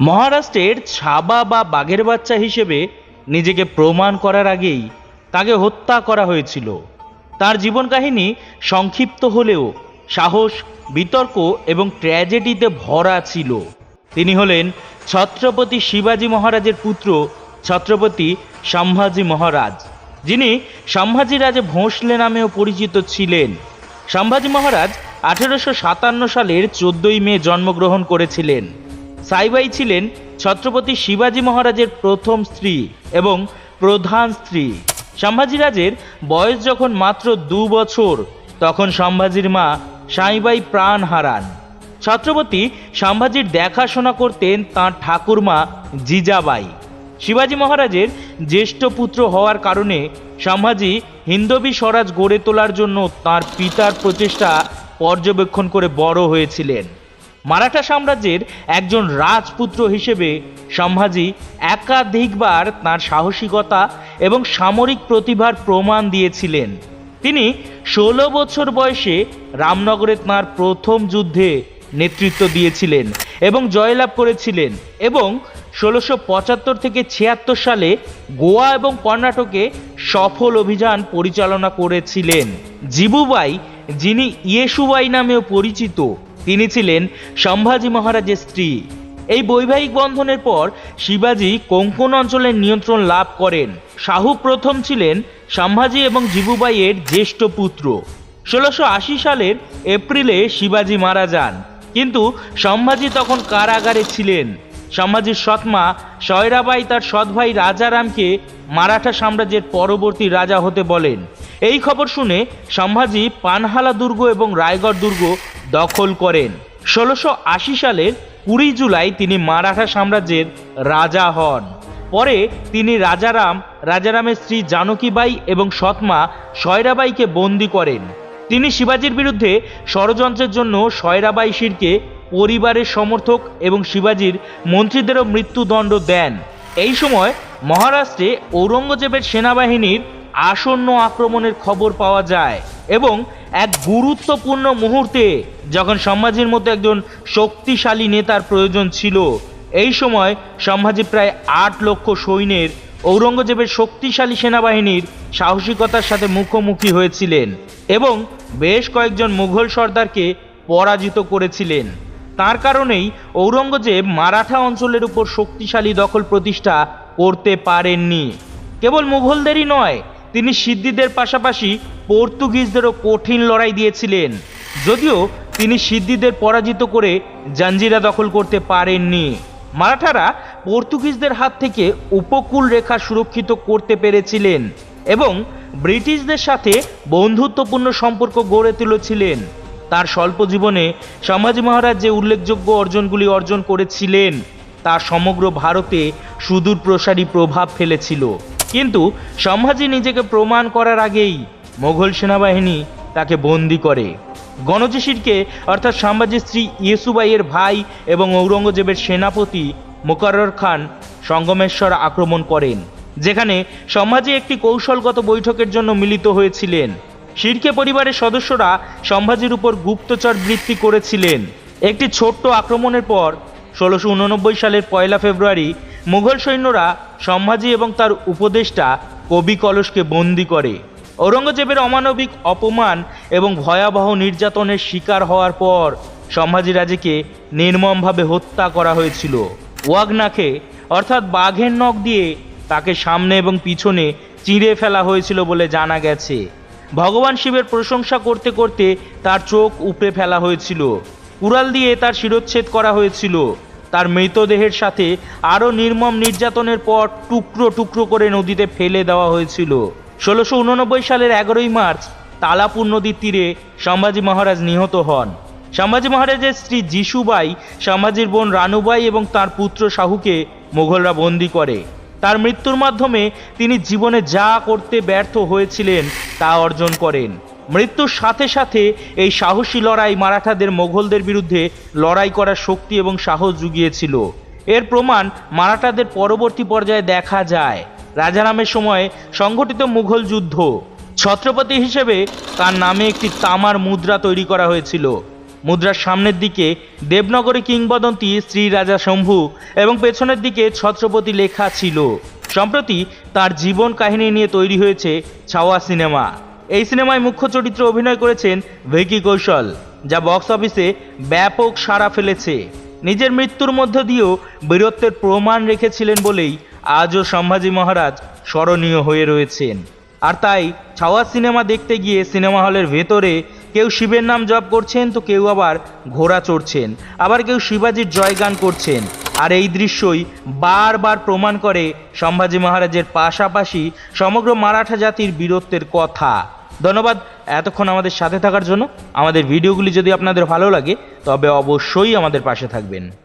মহারাষ্ট্রের ছাবা বা বাঘের বাচ্চা হিসেবে নিজেকে প্রমাণ করার আগেই তাকে হত্যা করা হয়েছিল। তার জীবন কাহিনী সংক্ষিপ্ত হলেও সাহস, বিতর্ক এবং ট্র্যাজেডিতে ভরা ছিল। তিনি হলেন ছত্রপতি শিবাজী মহারাজের পুত্র ছত্রপতি সম্ভাজি মহারাজ, যিনি সম্ভাজি রাজে ভোঁসলে নামেও পরিচিত ছিলেন। সম্ভাজি মহারাজ আঠেরোশো সাতান্ন সালের চোদ্দই মে জন্মগ্রহণ করেছিলেন। সাইবাই ছিলেন ছত্রপতি শিবাজী মহারাজের প্রথম স্ত্রী এবং প্রধান স্ত্রী। সম্ভাজি রাজের বয়স যখন মাত্র দু বছর, তখন সম্ভাজির মা সাইবাই প্রাণ হারান। ছত্রপতি সম্ভাজির দেখাশোনা করতেন তাঁর ঠাকুরমা জিজাবাই। শিবাজী মহারাজের জ্যেষ্ঠ পুত্র হওয়ার কারণে সম্ভাজি হিন্দবী স্বরাজ গড়ে তোলার জন্য তার পিতার প্রচেষ্টা পর্যবেক্ষণ করে বড় হয়েছিলেন। মারাঠা সাম্রাজ্যের একজন রাজপুত্র হিসেবে সম্ভাজি একাধিকবার তার সাহসিকতা এবং সামরিক প্রতিভার প্রমাণ দিয়েছিলেন। তিনি ষোলো বছর বয়সে রামনগরে তাঁর প্রথম যুদ্ধে নেতৃত্ব দিয়েছিলেন এবং জয়লাভ করেছিলেন এবং ষোলোশো পঁচাত্তর থেকে ছিয়াত্তর সালে গোয়া এবং কর্ণাটকে সফল অভিযান পরিচালনা করেছিলেন। জিবুবাই, যিনি ইয়েসুবাই নামেও পরিচিত তিনি ছিলেন সম্ভাজি মহারাজের স্ত্রী। এই বৈবাহিক বন্ধনের পর শিবাজি কোঙ্কণ অঞ্চলের নিয়ন্ত্রণ লাভ করেন। শাহু প্রথম ছিলেন সম্ভাজি এবং জিবুবাইয়ের জ্যেষ্ঠ পুত্র। ষোলোশো আশি সালের এপ্রিলে শিবাজি মারা যান। কিন্তু সম্ভাজি তখন কারাগারে ছিলেন। সম্ভাজির সৎমা সয়রাবাই তার সৎ ভাই রাজারামকে মারাঠা সাম্রাজ্যের পরবর্তী রাজা হতে বলেন। এই খবর শুনে সম্ভাজি পানহালা দুর্গ এবং রায়গড় দুর্গ দখল করেন। ষোলোশো আশি সালের কুড়ি জুলাই তিনি মারাঠা সাম্রাজ্যের রাজা হন। পরে তিনি রাজারাম, রাজারামের স্ত্রী জানকীবাই এবং সৎমা সয়রাবাইকে বন্দি করেন। তিনি শিবাজির বিরুদ্ধে ষড়যন্ত্রের জন্য সয়রাবাই শিরকে পরিবারের সমর্থক এবং শিবাজির মন্ত্রীদেরও মৃত্যুদণ্ড দেন। এই সময় মহারাষ্ট্রে ঔরঙ্গজেবের সেনাবাহিনীর আসন্ন আক্রমণের খবর পাওয়া যায় এবং এক গুরুত্বপূর্ণ মুহূর্তে যখন সম্ভাজির মতো একজন শক্তিশালী নেতার প্রয়োজন ছিল, এই সময় সম্ভাজি প্রায় আট লক্ষ সৈন্যের ঔরঙ্গজেবের শক্তিশালী সেনাবাহিনীর সাহসিকতার সাথে মুখোমুখি হয়েছিলেন এবং বেশ কয়েকজন মুঘল সর্দারকে পরাজিত করেছিলেন। তার কারণেই ঔরঙ্গজেব মারাঠা অঞ্চলের উপর শক্তিশালী দখল প্রতিষ্ঠা করতে পারেননি। কেবল মুঘলদেরই নয় তিনি সিদ্দিদের পাশাপাশি পর্তুগিজদেরও কঠিন লড়াই দিয়েছিলেন। যদিও তিনি সিদ্দিদের পরাজিত করে জাঞ্জিরা দখল করতে পারেননি। মারাঠারা পর্তুগিজদের হাত থেকে উপকূল রেখা সুরক্ষিত করতে পেরেছিলেন এবং ব্রিটিশদের সাথে বন্ধুত্বপূর্ণ সম্পর্ক গড়ে তুলেছিলেন। তার স্বল্প জীবনে সমাজ মহারাজ যে উল্লেখযোগ্য অর্জনগুলি অর্জন করেছিলেন, তা সমগ্র ভারতে সুদূর প্রসারী প্রভাব ফেলেছিল। কিন্তু সম্ভাজি নিজেকে প্রমাণ করার আগেই মোগল সেনাবাহিনী তাকে বন্দি করে। গণজেশিরকে অর্থাৎ সম্ভাজির স্ত্রী ইয়েসুবাইয়ের ভাই এবং ঔরঙ্গজেবের সেনাপতি মোকারর খান সঙ্গমেশ্বর আক্রমণ করেন, যেখানে সম্ভাজি একটি কৌশলগত বৈঠকের জন্য মিলিত হয়েছিলেন। শিরকে পরিবারের সদস্যরা সম্ভাজির উপর গুপ্তচর বৃত্তি করেছিলেন। একটি ছোট্ট আক্রমণের পর ষোলোশো সালের পয়লা ফেব্রুয়ারি মুঘল সৈন্যরা সম্ভাজি এবং তার উপদেষ্টা কবি কলসকে বন্দি করে। ঔরঙ্গজেবের অমানবিক অপমান এবং ভয়াবহ নির্যাতনের শিকার হওয়ার পর সম্ভাজি রাজেকে নির্মমভাবে হত্যা করা হয়েছিল। ওয়াগনাকে, অর্থাৎ বাঘের নখ দিয়ে তাকে সামনে এবং পিছনে চিঁড়ে ফেলা হয়েছিল বলে জানা গেছে। ভগবান শিবের প্রশংসা করতে করতে তার চোখ উপড়ে ফেলা হয়েছিল। কুড়াল দিয়ে তার শিরোচ্ছেদ করা হয়েছিল। তার মৃতদেহের সাথে আরও নির্মম নির্যাতনের পর টুকরো টুকরো করে নদীতে ফেলে দেওয়া হয়েছিল। ষোলোশো উননব্বই সালের এগারোই মার্চ তালাপুর নদীর তীরে সম্ভাজি মহারাজ নিহত হন। সম্ভাজি মহারাজের স্ত্রী যিশুবাই, সম্ভাজির বোন রানুবাই এবং তার পুত্র শাহুকে মোগলরা বন্দি করে। তার মৃত্যুর মাধ্যমে তিনি জীবনে যা করতে ব্যর্থ হয়েছিলেন তা অর্জন করেন। মৃত্যুর সাথে সাথে এই সাহসী লড়াই মারাঠাদের মোঘলদের বিরুদ্ধে লড়াই করার শক্তি এবং সাহস জুগিয়েছিল। এর প্রমাণ মারাঠাদের পরবর্তী পর্যায়ে দেখা যায়। রাজারামের সময় সংঘটিত মুঘল যুদ্ধ। ছত্রপতি হিসেবে তার নামে একটি তামার মুদ্রা তৈরি করা হয়েছিল। মুদ্রার সামনের দিকে দেবনগরী কিংবদন্তি শ্রী রাজা শম্ভু এবং পেছনের দিকে ছত্রপতি লেখা ছিল। সম্প্রতি তার জীবন কাহিনী নিয়ে তৈরি হয়েছে ছাওয়া সিনেমা। এই সিনেমায় মুখ্য চরিত্রে অভিনয় করেছেন ভিকি কৌশল, যা বক্স অফিসে ব্যাপক সাড়া ফেলেছে। নিজের মৃত্যুর মধ্য দিয়েও বীরত্বের প্রমাণ রেখেছিলেন বলেই আজও সম্ভাজি মহারাজ স্মরণীয় হয়ে রয়েছেন। আর তাই ছাওয়া সিনেমা দেখতে গিয়ে সিনেমা হলের ভেতরে কেউ শিবের নাম জপ করছেন তো কেউ আবার ঘোড়া চড়ছেন, আবার কেউ শিবাজির জয়গান করছেন। আর এই দৃশ্যই বারবার প্রমাণ করে সম্ভাজি মহারাজের পাশাপাশি সমগ্র মারাঠা জাতির বীরত্বের কথা। ধন্যবাদ এতক্ষণ আমাদের সাথে থাকার জন্য। আমাদের ভিডিওগুলি যদি আপনাদের ভালো লাগে, তবে অবশ্যই আমাদের পাশে থাকবেন।